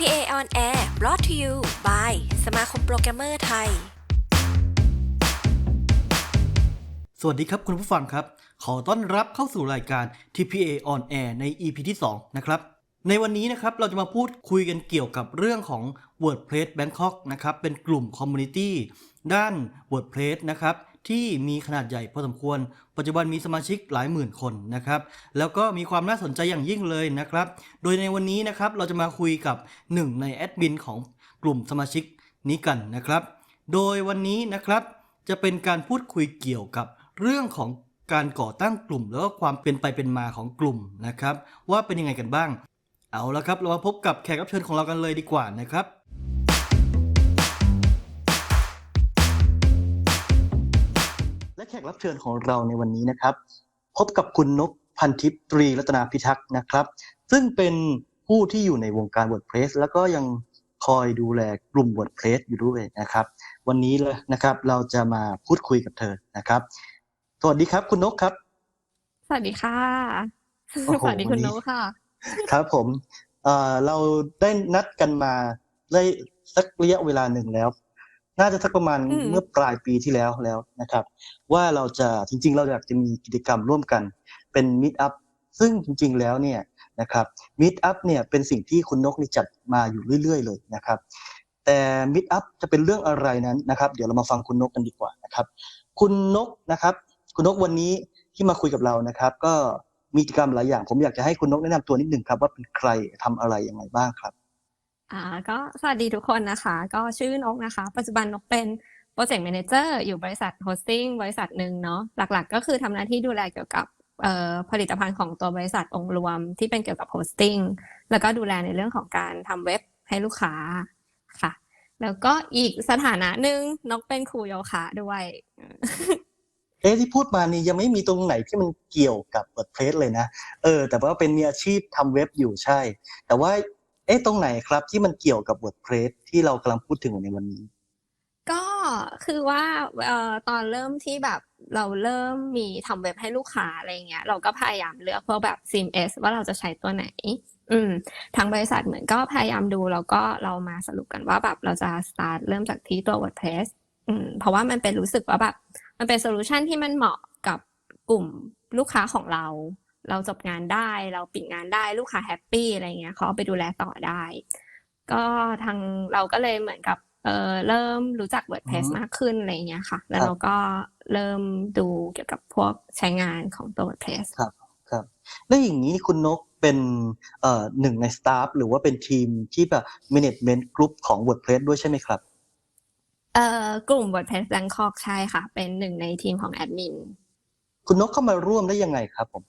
TPA on Air brought to you by สมาคมโปรแกรมเมอร์ไทย สวัสดีครับคุณผู้ฟังครับ ขอต้อนรับเข้าสู่รายการ TPA on Air ใน EP ที่ 2 นะครับ ในวันนี้นะครับเราจะมาพูดคุยกันเกี่ยวกับเรื่องของ WordPress Bangkok นะครับ เป็นกลุ่มคอมมูนิตี้ด้าน WordPress นะครับ ที่มีขนาดใหญ่พอสมควร ปัจจุบันมีสมาชิกหลายหมื่นคนนะครับ แล้วก็มีความน่าสนใจอย่างยิ่งเลยนะครับ โดยในวันนี้นะครับเราจะมาคุยกับหนึ่งในแอดมินของกลุ่มสมาชิกนี้กันนะครับ โดยวันนี้นะครับจะเป็นการพูดคุยเกี่ยวกับเรื่องของการก่อตั้งกลุ่ม แล้วก็ความเป็นไปเป็นมาของกลุ่มนะครับ ว่าเป็นยังไงกันบ้าง เอาละครับเรามาพบกับแขกรับเชิญของเรากันเลยดีกว่านะครับ กรับเชิญของเราในวันนี้นะครับ พบกับคุณนกพันทิพย์ตรีรัตนาพิทักษ์นะครับ ซึ่งเป็นผู้ที่อยู่ในวงการ WordPress แล้วก็ยังคอยดูแลกลุ่ม WordPress อยู่ด้วยนะครับ วันนี้เลยนะครับเราจะมาพูดคุยกับเธอนะครับ สวัสดีครับคุณนกครับ สวัสดีค่ะโอ้โหสวัสดีคุณวันนี้โนกค่ะ ครับผมเอ่อเราได้นัดกันมาได้สักระยะเวลาหนึ่งแล้ว น่าจะสักประมาณอืมเมื่อปลายปีที่แล้วแล้วนะครับ ว่าเราจะจริง ๆ เราอยากจะมีกิจกรรมร่วมกันเป็นมิ t อัพซึ่งจริง ๆ แล้วเนี่ยนะครับมิ t อัพเนี่ยเป็นสิ่งที่คุณนกนี่จัดมาอยู่เรื่อยๆ เลยนะครับ แต่มิ t อัพจะเป็นเรื่องอะไรนั้นนะครับ เดี๋ยวเรามาฟังคุณนกกันดีกว่านะครับ คุณนกนะครับ คุณนกวันนี้ที่มาคุยกับเรานะครับ ก็มีกิจกรรมหลายอย่าง ผมอยากจะให้คุณนกแนะนำตัวนิดหนึ่งครับว่าเป็นใครทำอะไรยังไงบ้างครับ อ่าก็สวัสดีทุกคนนะคะ ก็ชื่อนกนะคะ ปัจจุบันนกเป็นโปรเจกต์แมเนเจอร์อยู่บริษัทโฮสติ้งบริษัทหนึ่งเนาะหลักๆ ก็คือทำหน้าที่ดูแลเกี่ยวกับเอ่อผลิตภัณฑ์ของตัวบริษัทองค์รวมที่เป็นเกี่ยวกับโฮสติ้งแล้วก็ดูแลในเรื่องของการทำเว็บให้ลูกค้าค่ะ แล้วก็อีกสถานะหนึ่งนกเป็นครูโยคะด้วย เอ๊ะที่พูดมานี่ยังไม่มีตรงไหนที่มันเกี่ยวกับ WordPress เลยนะ เออ แต่ว่าเป็นมีอาชีพทำเว็บอยู่ใช่ แต่ว่า อ๊ะตรงไหนครับที่มันเกี่ยวกับ WordPress ที่เรากำลังพูดถึงในวันนี้ ก็คือว่าเอ่อตอนเริ่มที่แบบเราเริ่มมีทำเว็บให้ลูกค้าอะไรเงี้ย เราก็พยายามเลือกพวกแบบ CMS ว่าเราจะใช้ตัวไหน อืมทางบริษัทเหมือนก็พยายามดูแล้วก็เรามาสรุปกันว่าแบบเราจะ start เริ่มจากที่ตัว WordPress อืมเพราะว่ามันเป็นรู้สึกว่าแบบมันเป็นโซลูชันที่มันเหมาะกับกลุ่มลูกค้าของเรา เราจบงานได้ เราปิดงานได้ลูกค้าแฮปปี้อะไรเงี้ยเขาเอาไปดูแลต่อได้ ก็ทางเราก็เลยเหมือนกับเออเริ่มรู้จัก WordPress อือฮึมากขึ้นอะไรเงี้ยค่ะ แล้วครับเราก็เริ่มดูเกี่ยวกับพวกใช้งานของตัว WordPress ครับครับแล้วอย่างนี้คุณนกเป็นเอ่อหนึ่งในสตาฟหรือว่าเป็นทีมที่แบบ management group ของ WordPress ด้วยใช่ไหมครับเอ่อกลุ่ม WordPress Bangkok ใช่ค่ะ เป็นหนึ่งในทีมของแอดมินคุณนกเข้ามาร่วมได้ยังไงครับผม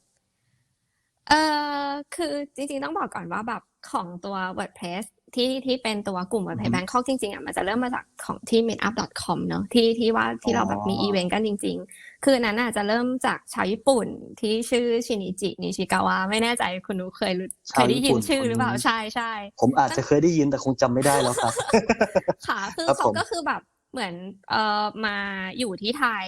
เอ่อคือจริงๆต้องบอกก่อนว่าแบบของตัว WordPress ที่ที่เป็นตัวกลุ่มอือ WordPress ฮึ Bangkok จริงๆอะมันจะเริ่มมาจากของที่ meetup.com เนอะที่ที่ว่าที่เราแบบมีอ๋ออีเวนต์กันจริง ๆ คืออนนั้นน่ะจะเริ่มจากชาวญี่ปุ่นที่ชื่อชินิจินิชิกาวะไม่แน่ใจคุณนุเคยรู้เคยได้ยินชื่อหรือเปล่าใช่ใช่ผมอาจจะเคยได้ยินแต่คงจำไม่ได้แล้วครับค่ะคือครับเขาผมก็คือแบบเหมือนเอ่อมาอยู่ที่ไทย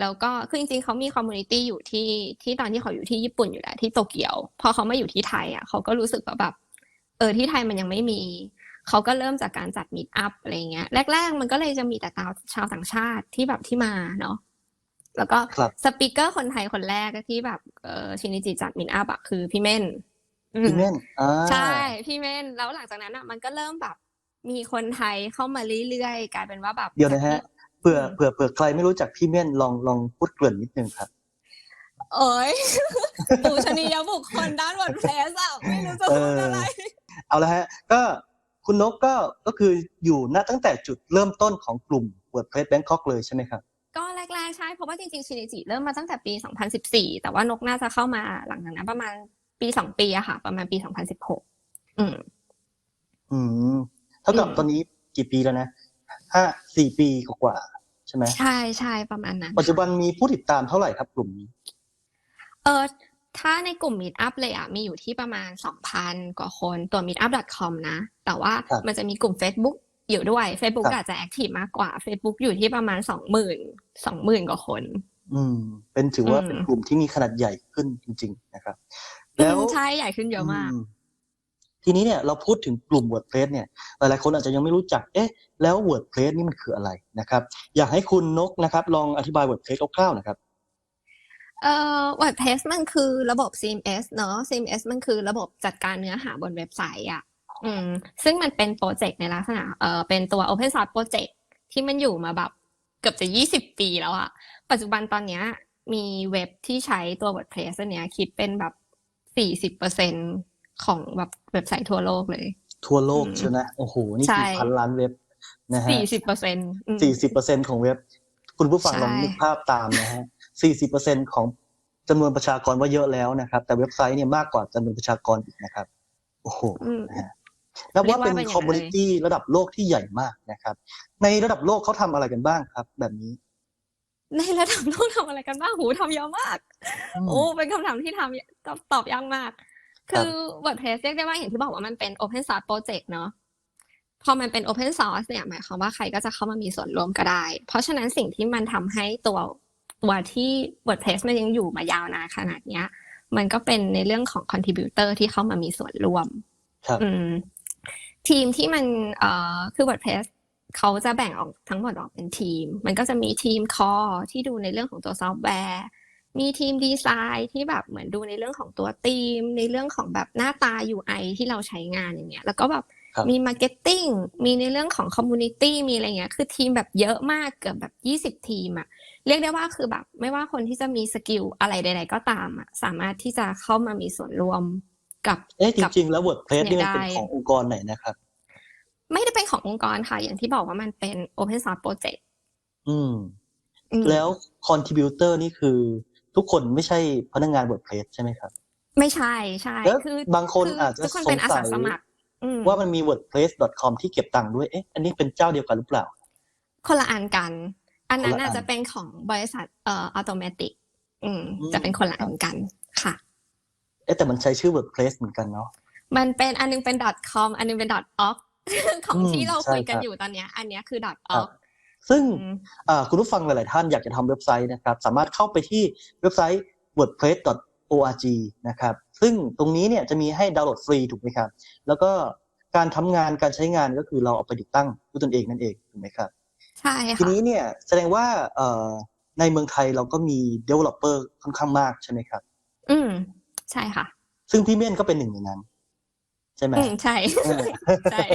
แล้วก็คือจริงๆเขามีคอมมูนิตี้อยู่ที่ที่ตอนที่เขาอยู่ที่ญี่ปุ่นอยู่แล้วที่โตเกียว พอเขามาอยู่ที่ไทยอะเขาก็รู้สึกว่าแบบเออที่ไทยมันยังไม่มี เขาก็เริ่มจากการจัดมิตอัพอะไรเงี้ยแรก ๆ มันก็เลยจะมีแต่ชาวชาวต่างชาติที่แบบที่มาเนาะแล้วก็ครับสปีกเกอร์คนไทยคนแรกที่แบบเออชินิจิจัดมิตอัพอะคือพี่เม่นอืมพี่เม่นอ่าใช่พี่เม่นแล้วหลังจากนั้นอะมันก็เริ่มแบบมีคนไทยเข้ามาเรื่อยๆกลายเป็นว่าแบบเดี๋ยวนะฮะจากที่ เผื่อเผื่อเผื่อใครไม่รู้จักพี่เม่นลองลองพูดเกริ่นนิดนึงครับเอ้ยปูชนียบุคคลด้านวอร์ดเพรสอะไม่รู้จะพูดอะไร เอาละฮะ ก็คุณนกก็ก็คืออยู่ณตั้งแต่จุดเริ่มต้นของกลุ่ม WordPress Bangkok เลยใช่ไหมครับ ก็แรกๆใช่ เพราะว่าจริงๆชินิจิเริ่มมาตั้งแต่ปี 2014 แต่ว่านกน่าจะเข้ามาหลังจากนั้นประมาณปีสองปีอะค่ะ ประมาณปี 2016 อืม อืม เท่ากับอืมตอนนี้กี่ปีแล้วนะ ห้าสี่ปีกว่าๆใช่ไหมใช่ใช่ประมาณนั้น ปัจจุบันมีผู้ติดตามเท่าไหร่ครับกลุ่มนี้ เออถ้าในกลุ่ม Meetup เลยอะมีอยู่ที่ประมาณ 2,000 กว่าคนตัว meetup.com นะ แต่ว่าครับมันจะมีกลุ่ม Facebook อยู่ด้วย Facebook ครับอาจจะแอคทีฟมากกว่า Facebook อยู่ที่ประมาณ 20,000 20,000 กว่าคน อืม เป็นถือว่าอืมเป็นกลุ่มที่มีขนาดใหญ่ขึ้นจริง ๆ นะครับอืแล้วมใช่ใหญ่ขึ้นเยอะมากอืม ทีนี้เนี่ยเราพูดถึงกลุ่ม WordPress เนี่ยหลายๆคนอาจจะยังไม่รู้จักเอ๊ะแล้ว WordPress นี่มันคืออะไรนะครับ อยากให้คุณนกนะครับ ลองอธิบาย WordPress คร่าวๆนะครับเอ่อ WordPress มันคือระบบ CMS เนอะ CMS มันคือระบบจัดการเนื้อหาบนเว็บไซต์อะอืมซึ่งมันเป็นโปรเจกต์ในลักษณะเอ่อเป็นตัว Open Source Project ที่มันอยู่มาแบบเกือบจะ 20 ปีแล้วอะปัจจุบันตอนเนี้ยมีเว็บที่ใช้ตัว WordPress เนี้ยคิดเป็นแบบ 40% ของแบบเว็บไซต์ทั่วโลกเลย ทั่วโลกอืมใช่ไหมโอ้โห นี่ใช่กี่พันล้านเว็บนะฮะ40%สี่สิบเปอร์เซ็นของเว็บ คุณผู้ฟังใช่ลองนึกภาพตามนะฮะสี่สิบเปอร์เซ็นของจำนวนประชากรว่าเยอะแล้วนะครับ แต่เว็บไซต์เนี่ยมากกว่าจำนวนประชากรอีกนะครับ โอ้โหอืมนะฮะนับว่าเป็นเรียกว่าเป็นอย่างนั้นคอมมูนิตี้ระดับโลกที่ใหญ่มากนะครับ ในระดับโลกเขาทำอะไรกันบ้างครับ แบบนี้ ในระดับโลกทำอะไรกันบ้างหูทำเยอะมากอืมโอ้เป็นคำถามที่ทำตอบตอบยากมาก ครับคือ WordPress เรียกได้ว่าอย่างที่บอกว่ามันเป็น Open Source Project เนอะพอมันเป็น Open Source เนี่ยหมายความว่าใครก็จะเข้ามามีส่วนร่วมก็ได้ เพราะฉะนั้นสิ่งที่มันทำให้ตัวตัวที่ WordPress มันยังอยู่มายาวนานขนาดเนี้ย มันก็เป็นในเรื่องของ contributor ที่เข้ามามีส่วนร่วมครับอืมทีมที่มันเอ่อคือ WordPress เขาจะแบ่งออกทั้งหมดออกเป็นทีม มันก็จะมีทีม core ที่ดูในเรื่องของตัวซอฟต์แวร์ มีทีมดีไซน์ที่แบบเหมือนดูในเรื่องของตัวธีม ในเรื่องของแบบหน้าตา UI ที่เราใช้งานอย่างเงี้ย แล้วก็แบบครับมีมาร์เก็ตติ้งมีในเรื่องของคอมมูนิตี้มีอะไรเงี้ย คือทีมแบบเยอะมากเกือบแบบยี่สิบ20ทีมอะเรียกได้ว่าคือแบบไม่ว่าคนที่จะมีสกิลอะไรใด ๆ ก็ตามอะสามารถที่จะเข้ามามีส่วนร่วมกับเอ๊ะจกับริง ๆ แล้ว WordPress เนี่เนี่ยยมันเป็นได้ขององค์กรไหนนะครับ ไม่ได้เป็นขององค์กรค่ะ อย่างที่บอกว่ามันเป็น Open Source Project อืมอืมแล้วคอนทริบิวเตอร์นี่คือ ทุกคนไม่ใช่พนักงาน WordPress ใช่ไหมครับ ไม่ใช่ใช่แล้วคือบางคนคืออาจจะทุกคนสงเป็นอาสัสายสมัครอืมว่ามันมี wordpress.com ที่เก็บตังค์ด้วยเอ๊ะอันนี้เป็นเจ้าเดียวกันหรือเปล่า คนละอันกัน อันนั้นคนละอัอาจนจะเป็นของบริษัทเอ่ออัตโนมัติอืมอืมจะเป็นคนละอันกันค่ะ เอ๊ะแต่มันใช้ชื่อ wordpress เหมือนกันเนาะมันเป็นอันนึงเป็น .com อันนึงเป็น .org ของอืมที่เราใช่คุยกันครับอยู่ตอนเนี้ย อันเนี้ยคือครับ .org ซึ่งอืมอ่าคุณผู้ฟังหลาย ๆ ท่านอยากจะทำเว็บไซต์นะครับ สามารถเข้าไปที่เว็บไซต์ wordpress.org นะครับ ซึ่งตรงนี้เนี่ยจะมีให้ดาวน์โหลดฟรีถูกไหมครับ แล้วก็การทำงานการใช้งานก็คือเราเอาไปติดตั้งด้วยตนเองนั่นเองถูกไหมครับใช่ทีค่ะนี้เนี่ยแสดงว่าเอ่อในเมืองไทยเราก็มี developer ค่อนข้างมากใช่ไหมครับ อืมใช่ค่ะ ซึ่งพี่เม่นก็เป็นหนึ่งในนั้น ใช่ไหมอืมใช่เออใช่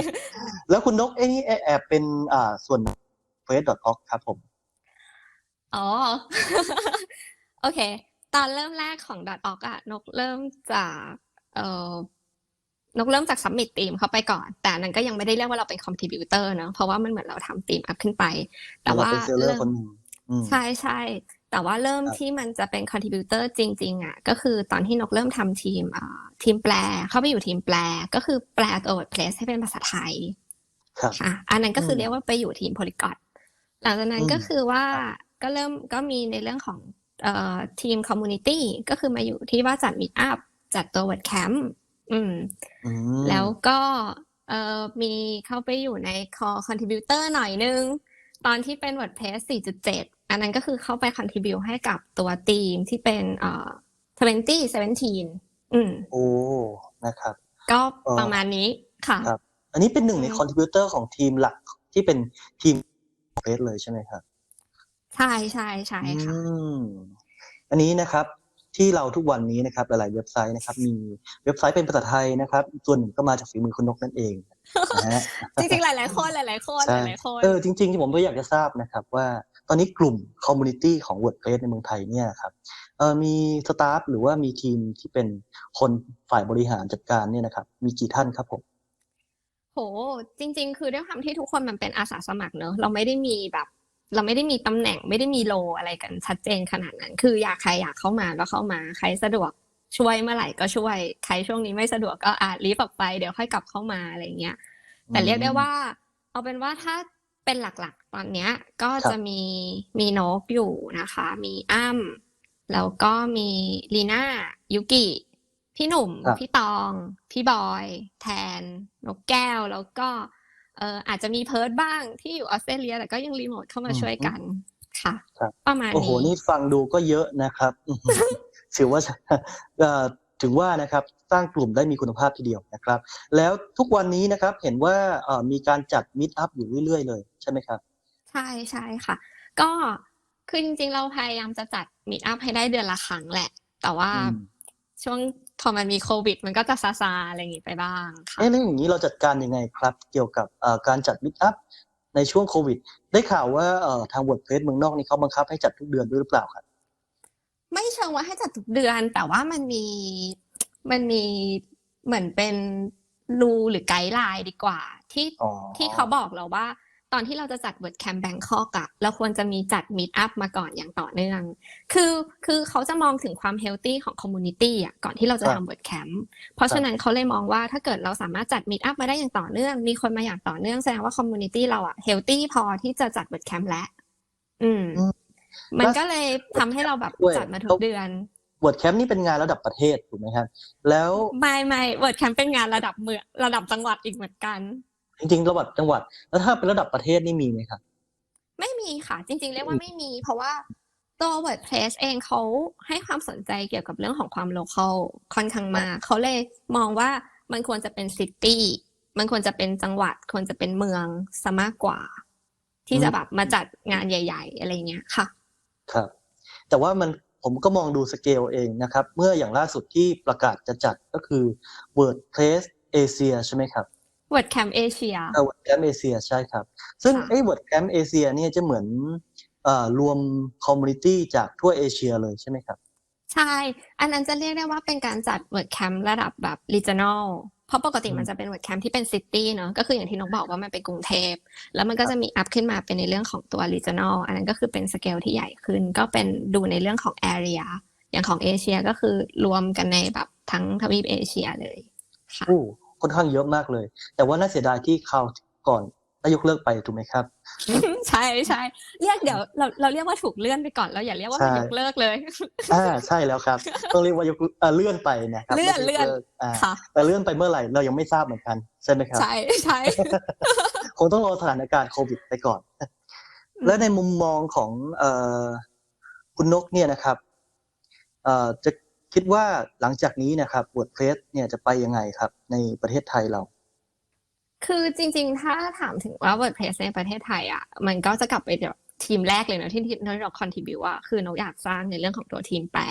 แล้วคุณนกเอ้นี่แอบเป็นอ่าส่วน f a c e o r g ครับผม อ๋อ โอเค ตอนเริ่มแรกของ .org อะนกเริ่มจากเอ่อนกเริ่มจาก submit ทีมเข้าไปก่อน แต่อันนั้นก็ยังไม่ได้เรียกว่าเราเป็น contributor เนอะเพราะว่ามันเหมือนเราทำทีมอัพขึ้นไป แต่เราว่าเป็นเซลเลอเริ่ร์มคนหนึ่งอืมใช่ใช่แต่ว่าเริ่มครับที่มันจะเป็น contributor จริง ๆอะก็คือตอนที่นกเริ่มทำทีมอ่าทีมแปลเข้าไปอยู่ทีมแปลก็คือแปลตัว WordPress ให้เป็นภาษาไทยครับค่ะอันนั้นก็คืออมเรียกว่าไปอยู่ทีม Polyglot หลังจากนั้นอืมก็คือว่าครับก็เริ่มก็มีในเรื่องของเอ่อทีม community ก็คือมาอยู่ที่ว่าจัด meet up จัดตัว WordCamp อืมอืมแล้วก็เอ่อมีเข้าไปอยู่ใน core contributor หน่อยนึง ตอนที่เป็น WordPress 4.7 อันนั้นก็คือเข้าไป contribute ให้กับตัวทีมที่เป็นเอ่อ2017อืมโอ้นะครับ ก็เอ่อประมาณนี้ค่ะครับอันนี้เป็นหนึ่งในอืมคอนทริบิวเตอร์ของทีมหลักที่เป็นทีม เฟสเลยใช่ไหมครับ ใช่ใช่ใช่ค่ะ อืมอันนี้นะครับที่เราทุกวันนี้นะครับหลายๆเว็บไซต์นะครับ มีเว็บไซต์เป็นภาษาไทยนะครับ ส่วนหนึ่งก็มาจากฝีมือคุณนกนั่นเองนะฮะ จริงๆ หลายๆคนหลายๆคนใช่หลายๆคน เออจริงๆที่ผมก็อยากจะทราบนะครับ ว่าตอนนี้กลุ่มคอมมูนิตี้ของ WordPress ในเมืองไทยเนี่ยครับเออมีสตาฟหรือว่ามีทีมที่เป็นคนฝ่ายบริหารจัดการเนี่ยนะครับ มีกี่ท่านครับผม โห จริง ๆ คือด้วยความที่ทุกคนมันเป็นอาสาสมัครเนอะเราไม่ได้มีแบบ เราไม่ได้มีตำแหน่งไม่ได้มีโลอะไรกันชัดเจนขนาดนั้น คืออยากใครอยากเข้ามาก็เข้ามา ใครสะดวกช่วยเมื่อไหร่ก็ช่วย ใครช่วงนี้ไม่สะดวกก็อะรีบออกไปเดี๋ยวค่อยกลับเข้ามาอะไรเงี้ย แต่เรียกได้ว่า เอาเป็นว่าถ้าเป็นหลักๆ ตอนเนี้ย ก็ครับจะมีมีนกอยู่นะคะ มีอ้ำแล้วก็มีลีน่ายุกิ พี่หนุ่มครับพี่ตอง พี่บอย แทน นกแก้ว แล้วก็เอออาจจะมีเพิร์ดบ้างที่อยู่ออสเตรเลีย แต่ก็ยังรีโมทเข้ามาช่วยกันค่ะครับประมาณโอ้โหนี้นี่ฟังดูก็เยอะนะครับอื้อหือถือว่าเอ่อถึงว่านะครับ สร้างกลุ่มได้มีคุณภาพทีเดียวนะครับ แล้วทุกวันนี้นะครับเห็นว่าเอ่อมีการจัดมิ t อัพอยู่เรื่อยๆเลยใช่ไหมครับ ใช่ใช่ค่ะ ก็คือจริงๆเราพยายามจะจัดมี t อัพให้ได้เดือนละครั้งแหละ แต่ว่าอืมช่วง พอมันมีโควิด มันก็จะซาซาๆอะไรอย่างงี้ไปบ้างค่ะเอ๊ะแล้วอย่างนี้เราจัดการยังไงครับ เกี่ยวกับเอ่อการจัดมิ t อัพในช่วงโควิด ได้ข่าวว่าเอ่อทาง WordPress เมืองนอกนี่เขาบังคับให้จัดทุกเดือนด้วยหรือเปล่าครับไม่เชิงว่าให้จัดทุกเดือน แต่ว่ามันมีมันมีเหมือนเป็นรูหรือไกด์ไลน์ดีกว่า ที่อ๋อที่เขาบอกเราว่า ตอนที่เราจะจัด WordCamp Bangkok อะเราควรจะมีจัด Meet Up มาก่อนอย่างต่อเนื่อง คือคือเขาจะมองถึงความ healthy ของ community อะก่อนที่เราจะครับทำ WordCamp เพราะฉะนั้นเขาเลยมองว่าถ้าเกิดเราสามารถจัด Meet Up มาได้อย่างต่อเนื่อง มีคนมาอย่างต่อเนื่องแสดงว่า community เราอะ healthy พอที่จะจัด WordCamp แล้วอืมอืมมันก็เลยทำให้เราแบบด้วยจัดมาทุกเดือน WordCamp นี่เป็นงานระดับประเทศถูกไหมครับแล้วไม่ไม่ WordCamp เป็นงานระดับเมืองระดับจังหวัดอีกเหมือนกัน จริงๆระดับจังหวัด แล้วถ้าเป็นระดับประเทศนี่มีไหมครับ ไม่มีค่ะ จริง ๆ เรียกว่าไม่มี เพราะว่าตัว WordPress เองเขาให้ความสนใจเกี่ยวกับเรื่องของความ local ค่อนข้างมากเขาเลยมองว่ามันควรจะเป็นซิตี้มันควรจะเป็นจังหวัด ควรจะเป็นเมืองซะมากกว่า ที่จะแบบมาจัดงานใหญ่ ๆ อะไรเงี้ยค่ะ ครับ แต่ว่ามันผมก็มองดูสเกลเองนะครับ เมื่ออย่างล่าสุดที่ประกาศจะจัดก็คือ WordPress Asia ใช่ไหมครับ WordCamp Asia เอ่อ WordCamp Asia ใช่ครับ ซึ่งค่ะไอ้ WordCamp Asia เนี่ยจะเหมือนเอ่อรวมคอมมูนิตี้จากทั่วเอเชียเลยใช่ไหมครับ ใช่ อันนั้นจะเรียกได้ว่าเป็นการจัด WordCamp ระดับแบบ regional เพราะปกติอืมมันจะเป็น WordCamp ที่เป็น city เนอะก็คืออย่างที่นกบอกว่ามันเป็นกรุงเทพ แล้วมันก็จะมีอัพขึ้นมาเป็นในเรื่องของตัว regional อันนั้นก็คือเป็นสเกลที่ใหญ่ขึ้น ก็เป็นดูในเรื่องของ area อย่างของเอเชียก็คือรวมกันในแบบทั้งทวีปเอเชียเลยค่ะโอ้ ค่อนข้างเยอะมากเลย แต่ว่าน่าเสียดายที่คราวก่อนได้ยกเลิกไปถูกไหมครับ ใช่ใช่เรียกเดี๋ยวเราเราเรียกว่าถูกเลื่อนไปก่อนเราอย่าเรียกว่าใช่มันยกเลิกเลยอ่าใช่แล้วครับต้องเรียกว่ายกเอ่อเลื่อนไปนะครับเลื่อนไม่ใช่เลื่อนกอ่าค่ะแต่เลื่อนไปเมื่อไหร่เรายังไม่ทราบเหมือนกันใช่ไหมครับ ใช่ใช่คงต้องรอสถานการณ์โควิดไปก่อน และในมุมมองของเอ่อคุณนกเนี่ยนะครับเอ่อจะ คิดว่าหลังจากนี้นะครับ WordPress เนี่ยจะไปยังไงครับ ในประเทศไทยเรา คือจริง ๆ ถ้าถามถึงว่า WordPress ในประเทศไทยอะมันก็จะกลับไปทีมแรกเลยนะที่ที่ที่เรา contribute อะคือนกอยากสร้างในเรื่องของตัวทีมแปล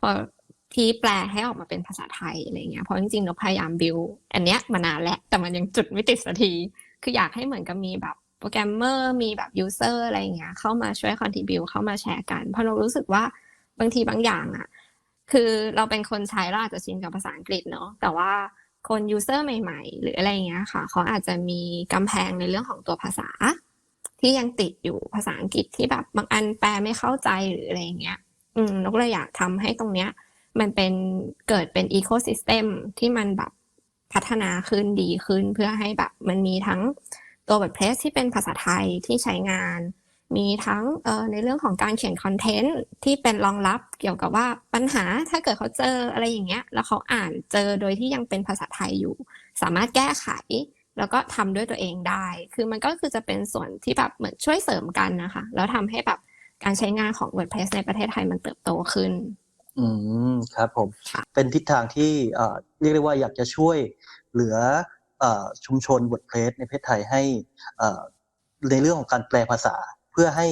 พอที่แปลให้ออกมาเป็นภาษาไทยอะไรเงี้ยเพราะจริงๆนกพยายาม build อันเนี้ยมานานแล้วแต่มันยังจุดไม่ติดสักที คืออยากให้เหมือนกับมีแบบโปรแกรมเมอร์มีแบบ user อร์อะไรเงี้ยเข้ามาช่วย contribute เข้ามาแชร์กัน เพราะนกรู้สึกว่าบางทีบางอย่างอะ คือเราเป็นคนใช้เราอาจจะชินกับภาษาอังกฤษเนาะแต่ว่าคนยูเซอร์ใหม่ ๆ หรืออะไรเงี้ยค่ะ เขาอาจจะมีกำแพงในเรื่องของตัวภาษา ที่ยังติดอยู่ภาษาอังกฤษที่แบบบางอันแปลไม่เข้าใจหรืออะไรเงี้ย อืมนกเลยอยากทำให้ตรงเนี้ย มันเป็นเกิดเป็นอีโค y ิสเต็มที่มันแบบพัฒนาขึ้นดีขึ้นเพื่อให้แบบมันมีทั้งตัว WordPress ที่เป็นภาษาไทยที่ใช้งาน มีทั้งเอ่อในเรื่องของการเขียนคอนเทนต์ที่เป็นรองรับเกี่ยวกับว่าปัญหาถ้าเกิดเขาเจออะไรอย่างเงี้ย แล้วเขาอ่านเจอโดยที่ยังเป็นภาษาไทยอยู่ สามารถแก้ไข แล้วก็ทำด้วยตัวเองได้ คือมันก็คือจะเป็นส่วนที่แบบเหมือนช่วยเสริมกันนะคะ แล้วทำให้แบบการใช้งานของ WordPress ในประเทศไทยมันเติบโตขึ้น อืมครับผมค่ะเป็นทิศทางที่เอ่อเรียกได้ว่าอยากจะช่วยเหลือเอ่อชุมชน WordPress ในประเทศไทยให้เอ่อในเรื่องของการแปลภาษา เพื่อให้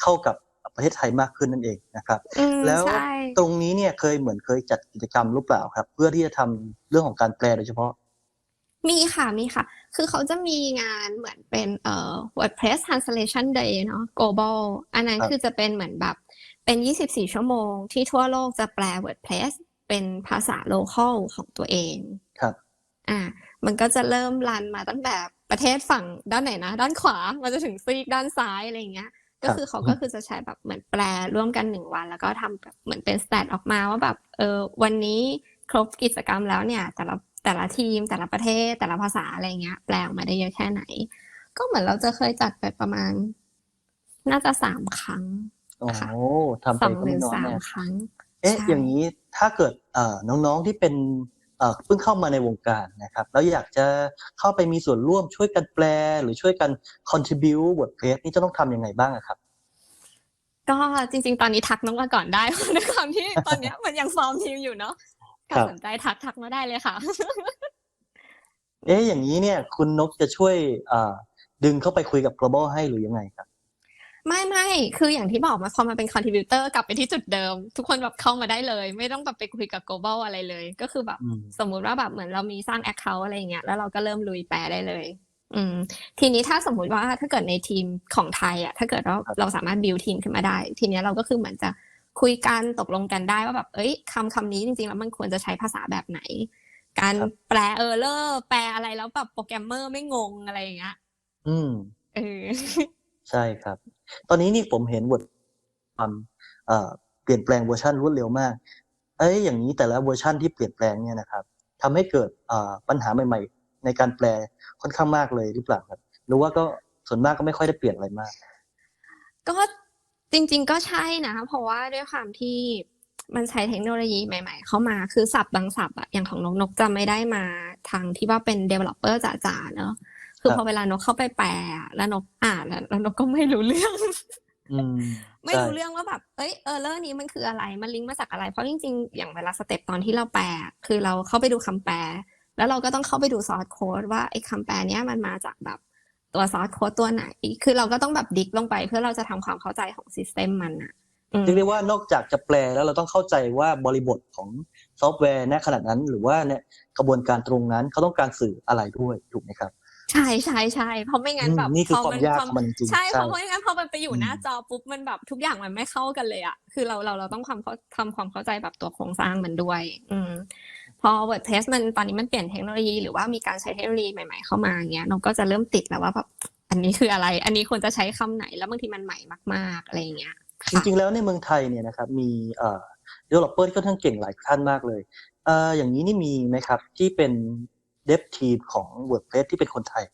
เข้ากับประเทศไทยมากขึ้นนั่นเองนะครับอืมแล้วใช่ตรงนี้เนี่ยเคยเหมือนเคยจัดกิจกรรมหรือเปล่าครับ เพื่อที่จะทำเรื่องของการแปลโดยเฉพาะ มีค่ะมีค่ะ คือเขาจะมีงานเหมือนเป็นเอ่อ WordPress Translation Day เนาะ global อันนั้นครับคือจะเป็นเหมือนแบบเป็น 24 ชั่วโมง ที่ทั่วโลกจะแปล WordPress เป็นภาษา local ของตัวเองครับ อ่า มันก็จะเริ่มรันมาตั้งแต่ ประเทศฝั่งด้านไหนนะ ด้านขวามันจะถึงซีกด้านซ้ายอะไรอย่างเงี้ย ก็คือเขาก็คือจะใช้แบบเหมือนแปลร่วมกันหนึ่งวัน แล้วก็ทำแบบเหมือนเป็นสแตทออกมาว่าแบบเออวันนี้ครบกิจกรรมแล้วเนี่ย แต่ละแต่ละทีมแต่ละประเทศแต่ละภาษาอะไรเงี้ย แปลออกมาได้เยอะแค่ไหน ก็เหมือนเราจะเคยจัดไปประมาณ น่าจะสามครั้งโอ้ค่ะทำไปสองก็หรืไม่อน้อยสามนะครั้ง เอ๊ะใช่อย่างนี้ถ้าเกิดเอ่อน้องๆที่เป็น เอ่อเพิ่งเข้ามาในวงการนะครับ แล้วอยากจะเข้าไปมีส่วนร่วมช่วยกันแปล หรือช่วยกัน contribute WordPress นี่จะต้องทำยังไงบ้างอะครับ ก็จริง ๆ ตอนนี้ทักน้องมาก่อนได้เพราะด้วยความที่ตอนเนี้ยมันยังฟอร์มทีมอยู่เนาะถ้าครับสนใจทักทักมาได้เลยค่ะ เอ๊ะอย่างนี้เนี่ย คุณนกจะช่วยอ่าดึงเข้าไปคุยกับ global ให้หรือยังไงครับ ไม่ไม่คืออย่างที่บอกมาพอมันเป็น contributor กลับไปที่จุดเดิม ทุกคนแบบเข้ามาได้เลย ไม่ต้องแบบไปคุยกับ global อะไรเลย ก็คือแบบอืมสมมุติว่าแบบเหมือนเรามีสร้าง account อะไรอย่างเงี้ยแล้วเราก็เริ่มลุยแปลได้เลย อืม ทีนี้ถ้าสมมุติว่าถ้าเกิดในทีมของไทยอะถ้าเกิดว่าเราสามารถ build ทีมขึ้นมาได้ ทีเนี้ยเราก็คือเหมือนจะคุยกันตกลงกันได้ว่าแบบ เอ้ยคำคำนี้จริงๆแล้วมันควรจะใช้ภาษาแบบไหน การครับแปลเออเลอร์แปลอะไรแล้วแบบโปรแกรมเมอร์ไม่งงอะไรอย่างเงี้ยอืมเออ ใช่ครับ ตอนนี้นี่ผมเห็นบทความเปลี่ยนแปลงเวอร์ชันรวดเร็วมาก เอ้ยอย่างนี้แต่ละเวอร์ชันที่เปลี่ยนแปลงเนี่ยนะครับทำให้เกิดปัญหาใหม่ ๆ ในการแปลค่อนข้างมากเลยหรือเปล่าครับ หรือว่าก็ส่วนมากก็ไม่ค่อยได้เปลี่ยนอะไรมาก ก็จริง ๆ ก็ใช่นะ เพราะว่าด้วยความที่มันใช้เทคโนโลยีใหม่ ๆ เข้ามา คือศัพท์บางศัพท์อะอย่างของนกนกจะไม่ได้มาทางที่ว่าเป็น developer จ๋าๆเนอะ คือครับพอเวลานกเข้าไปแปลอะแล้วนกอ่านแล้วแล้วนกก็ไม่รู้เรื่องอืมไม่รู้ใช่เรื่องว่าแบบ เอ้ยเออเลอร์นี้มันคืออะไร มันลิงก์มาจากอะไร เพราะจริงๆ อย่างเวลาสเต็ปตอนที่เราแปล คือเราเข้าไปดูคำแปล แล้วเราก็ต้องเข้าไปดูซอสโค้ดว่าไอ้คำแปลเนี้ยมันมาจากแบบตัวซอสโค้ดตัวไหน คือเราก็ต้องแบบดิกลงไป เพื่อเราจะทำความเข้าใจของซิสเต็มมันอะอืมเรียกได้ว่านอกจากจะแปลแล้วเราต้องเข้าใจว่าบริบทของซอฟต์แวร์ณขณะนั้น หรือว่าเนี่ยกระบวนการตรงนั้นเขาต้องการสื่ออะไรด้วยถูกไหมครับ ใช่ใช่ใช่เพราะไม่งั้นอืมแบบนี่คือพอความยากพของมันจริงๆใช่ใช่เพราะไม่งั้นพอมันไปอยู่หน้าอืมจอปุ๊บมันแบบทุกอย่างมันไม่เข้ากันเลยอะคือเราเราเราต้องความเข้าทำความเข้าใจแบบตัวโครงสร้างมันด้วย อืมพอ WordPress มันตอนนี้มันเปลี่ยนเทคโนโลยีหรือว่ามีการใช้เทคโนโลยีใหม่ ๆเข้ามาอย่างเงี้ยนกก็จะเริ่มติดแล้วว่าแบบอันนี้คืออะไร อันนี้ควรจะใช้คำไหนแล้วบางทีมันใหม่มากๆอะไรอย่างเงี้ยจค่ะริงๆแล้วในเมืองไทยเนี่ยนะครับมีเอ่อ developer ที่ค่อนข้างเก่งหลายท่านมากเลยเอ่ออย่างนี้นี่มีไหมครับที่เป็น dev team ของ WordPress ที่เป็นคนไทย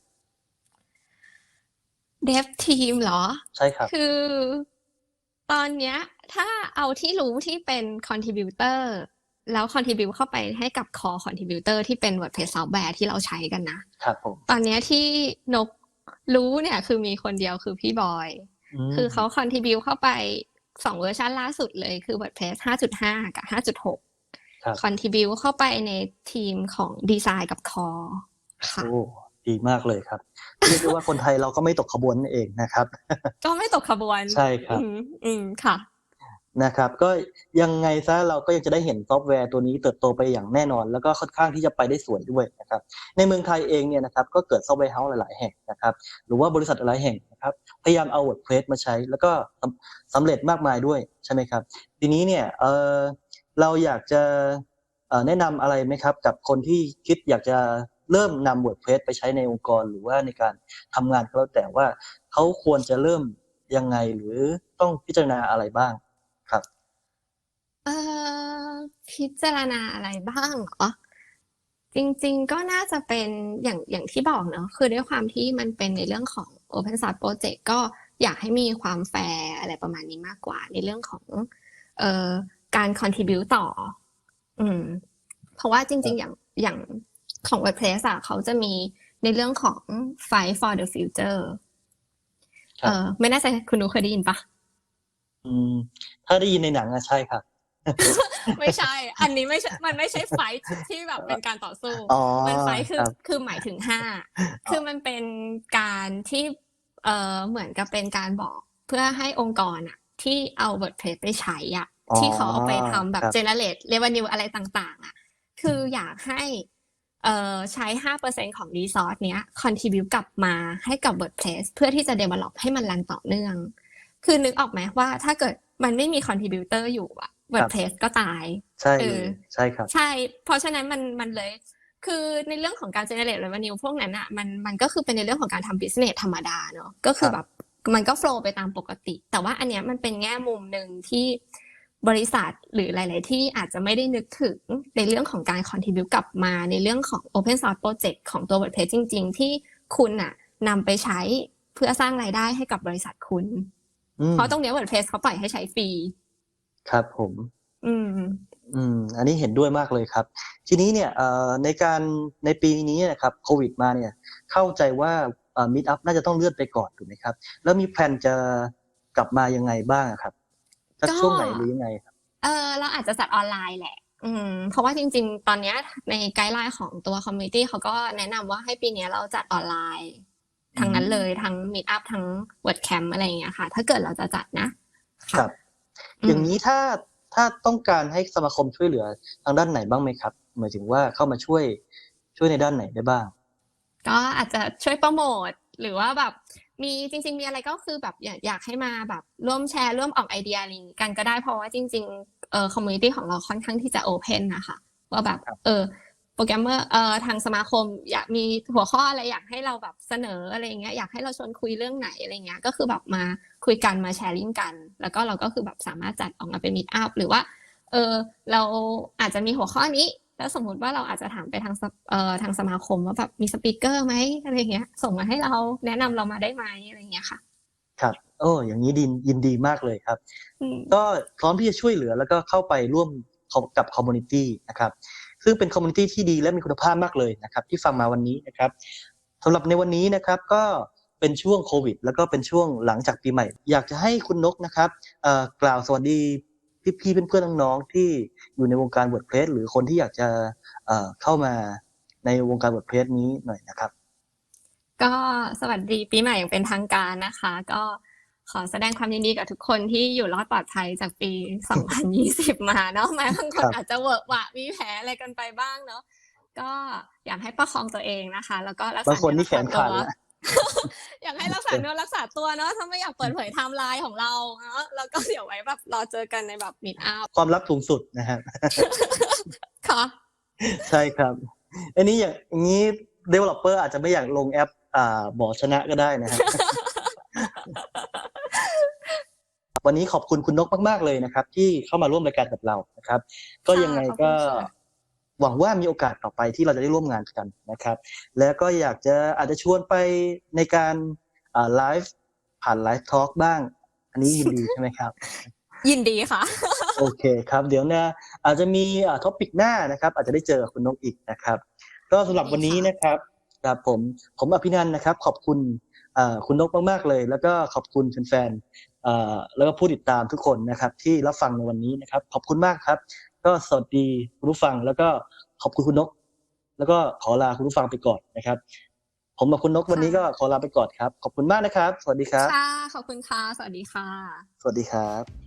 เดฟทีมเหรอ ใช่ครับ คือ ตอนเนี้ย ถ้าเอาที่รู้ที่เป็น contributor แล้ว contribute เข้าไปให้กับ core contributor ที่เป็น WordPress software ที่เราใช้กันนะครับผมตอนเนี้ยที่นกรู้เนี่ยคือมีคนเดียวคือพี่บอยมคือเขา contribute เข้าไปสองเวอร์ชันล่าสุดเลยคือ WordPress 5.5 กับ 5.6 ครับ contribute เข้าไปในทีมของดีไซน์กับ core ค่ะโอ้ดีมากเลยครับเรียกได้ว่าคนไทยเราก็ไม่ตกขบวนนั่นเองนะครับ ก็ไม่ตกขบวนใช่ครับอืมอืมค่ะนะครับ ก็ยังไงซะเราก็ยังจะได้เห็นซอฟต์แวร์ตัวนี้เติบโตไปอย่างแน่นอน แล้วก็ค่อนข้างที่จะไปได้สวยด้วยนะครับ ในเมืองไทยเองเนี่ยนะครับก็เกิดซอฟต์แวร์เฮาส์หลาย ๆ แห่งนะครับ หรือว่าบริษัทหลายแห่งนะครับ พยายามเอา WordPress มาใช้ แล้วก็สำสำเร็จมากมายด้วยใช่ไหมครับ ทีนี้เนี่ยเออ เราอยากจะแนะนำอะไรไหมครับ กับคนที่คิดอยากจะเริ่มนำ WordPress ไปใช้ในองค์กรหรือว่าในการทำงานก็แล้วแต่ว่าเขาควรจะเริ่มยังไงหรือต้องพิจารณาอะไรบ้างครับเอ่อพิจารณาอะไรบ้างเหรอจริง ๆ ก็น่าจะเป็นอย่างอย่างที่บอกเนอะคือด้วยความที่มันเป็นในเรื่องของ Open Source Project ก็อยากให้มีความแฟร์อะไรประมาณนี้มากกว่าในเรื่องของเอ่อ การ contribute ต่อ อืม เพราะว่าจริง ๆ อย่างอย่างของ WordPress อะเขาจะมีในเรื่องของ Fight for the Future ครับเออไม่แน่ใจคุณนุ้เคยได้ยินปะอืม ถ้าได้ยินในหนังอะใช่ครับไม่ใช่ อันนี้ไม่ใช่ มันไม่ใช่ไฟท์ที่แบบเป็นการต่อสู้อ๋อมันไฟท์คือครับคือหมายถึงห้า คือมันเป็นการที่ เอ่อเหมือนกับเป็นการบอกเพื่อให้องค์กรอะที่เอา WordPress ไปใช้อะอ๋อ ที่เขาเอาไปทำแบบครับ generate revenue อะไรต่างๆ อะ คืออยากให้เอ่อใช้ห้าเปอร์เซ็นของ resource เนี้ย contribute กลับมาให้กับ WordPress เพื่อที่จะ develop ให้มันรันต่อเนื่อง คือนึกออกไหมว่าถ้าเกิดมันไม่มี contributor อยู่อะ WordPress ก็ตาย ใช่เอเลอยใช่ครับ ใช่ เพราะฉะนั้นมันมันเลย คือในเรื่องของการ generate revenue พวกนั้นอะมันมันก็คือเป็นในเรื่องของการทำ business ธรรมดาเนอะก็คือครับแบบมันก็ flow ไปตามปกติ แต่ว่าอันเนี้ยมันเป็นแง่มุมหนึ่งที่ บริษัทหรือหลาย ๆ ที่อาจจะไม่ได้นึกถึงในเรื่องของการ contribute กลับมาในเรื่องของ open source project ของตัว WordPress จริง ๆ ที่คุณอะนำไปใช้เพื่อสร้างรายได้ให้กับบริษัทคุณอืมเพราะตรงเนี้ย WordPress เขาปล่อยให้ใช้ฟรี ครับผม อืม อืม อันนี้เห็นด้วยมากเลยครับ ทีนี้เนี่ยเอ่อในการในปีนี้นะครับโควิดมาเนี่ย เข้าใจว่าเอ่อมิดอัพน่าจะต้องเลื่อนไปก่อนถูกไหมครับ แล้วมีแพลนจะกลับมายังไงบ้างอะครับ สักก็ช่วงไหนหรือยังไงครับเออเราอาจจะจัดออนไลน์แหละออืม เพราะว่าจริง ๆ ตอนเนี้ยในไกด์ไลน์ของตัวคอมมูนิตี้เขาก็แนะนำว่าให้ปีเนี้ยเราจัดออนไลน์ทั้งนั้นเลยทั้งมิ t อัพทั้ง WordCamp อะไรอย่างเงี้ยค่ะ ถ้าเกิดเราจะจัดนะะครับอืมอย่างนี้ถ้าถ้าต้องการให้สมาคมช่วยเหลือทางด้านไหนบ้างไหมครับ หมายถึงว่าเข้ามาช่วยช่วยในด้านไหนได้บ้าง ก็อาจจะช่วยโปรโมทหรือว่าแบบ มีจริง ๆ มีอะไรก็คือแบบอยากอยากให้มาแบบร่วมแชร์ร่วมออกไอเดียอะไรอย่างงี้กันก็ได้เพราะว่าจริงๆเอ่อคอมมูนิตี้ของเราค่อนข้างที่จะโอเพนนะคะว่าแบบครับเออโปรแกรมเมอร์เอ่อทางสมาคม อยากมีหัวข้ออะไรอยากให้เราแบบเสนออะไรอย่างเงี้ยอยากให้เราชวนคุยเรื่องไหนอะไรเงี้ยก็คือแบบมาคุยกันมาแชร์ลิงก์กัน แล้วก็เราก็คือแบบสามารถจัดออกมาเป็นมิตอัพหรือว่าเออเราอาจจะมีหัวข้อนี้ แล้วสมมุติว่าเราอาจจะถามไปทางสเอ่อทางสมาคมว่าแบบมีสปีกเกอร์ไหมอะไรเงี้ย ส่งมาให้เราแนะนำเรามาได้ไหมอะไรเงี้ยค่ะ ครับโอ้อย่างนี้ดียินดีมากเลยครับอืมก็พร้อมที่จะช่วยเหลือแล้วก็เข้าไปร่วมกับคอมมูนิตี้นะครับ ซึ่งเป็นคอมมูนิตี้ที่ดีและมีคุณภาพมากเลยนะครับ ที่ฟังมาวันนี้นะครับสำหรับในวันนี้นะครับก็เป็นช่วงโควิด แล้วก็เป็นช่วงหลังจากปีใหม่ อยากจะให้คุณนกนะครับเอ่อกล่าวสวัสดี พี่ๆเพื่อนๆน้องๆที่อยู่ในวงการ WordPress หรือคนที่อยากจะเอ่อเข้ามาในวงการ WordPress นี้หน่อยนะครับ ก็สวัสดีปีใหม่อย่างเป็นทางการนะคะ ก็ขอแสดงความยินดีกับทุกคนที่อยู่รอดปลอดภัยจากปี 2020 มาเนาะแม้บางคนครับอาจจะเวอะหวะมีแผลอะไรกันไปบ้างเนาะก็อยากให้ประคองตัวเองนะคะ แล้วก็รักษาบางคนนี่แขนขาดเนื้ อแล้วรักษาตัวอยากให้รักษาเนื้อรักษาตัวเนาะถ้าไม่อยากเปิดเผยไทม์ไลน์ของเราเนาะแล้วก็เดี๋ยวไว้แบบรอเจอกันในแบบมิดอัพความลับสูงสุดนะครับค่ะใช่ครับ อันนี้อย่างอย่างนี้ developer อาจจะไม่อยากลงแอป อ่าหมอชนะก็ได้นะครับวันนี้ขอบคุณคุณนกมาก ๆ เลยนะครับ ที่เข้ามาร่วมรายการกับเรานะครับ ก็ยังไงก็ขอบคุณค่ะ หวังว่ามีโอกาสต่อไปที่เราจะได้ร่วมงานกันนะครับ แล้วก็อยากจะอาจจะชวนไปในการอ่าไลฟ์ผ่านไลฟ์ทอล์กบ้าง อันนี้ยินดีใช่ไหมครับ ยินดีค่ะ โอเคครับ เดี๋ยวเนะอาจจะมีอ่าท็อปิกหน้านะครับ อาจจะได้เจอกับคุณนกอีกนะครับ ก็สำหรับวันนี้นะครับครับผมผมอภินันท์นะครับ ขอบคุณอ่าคุณนกมากๆเลย แล้วก็ขอบคุณแฟนๆอ่าแล้วก็ผู้ติดตามทุกคนนะครับ ที่รับฟังในวันนี้นะครับ ขอบคุณมากครับ ก็สวัสดีคุณผู้ฟัง แล้วก็ขอบคุณคุณนก แล้วก็ขอลาคุณผู้ฟังไปก่อนนะครับ ผมกับคุณนกวันนี้ก็ขอลาไปก่อนครับ ขอบคุณมากนะครับ สวัสดีครับค่ะขอบคุณค่ะ สวัสดีค่ะ สวัสดีครับ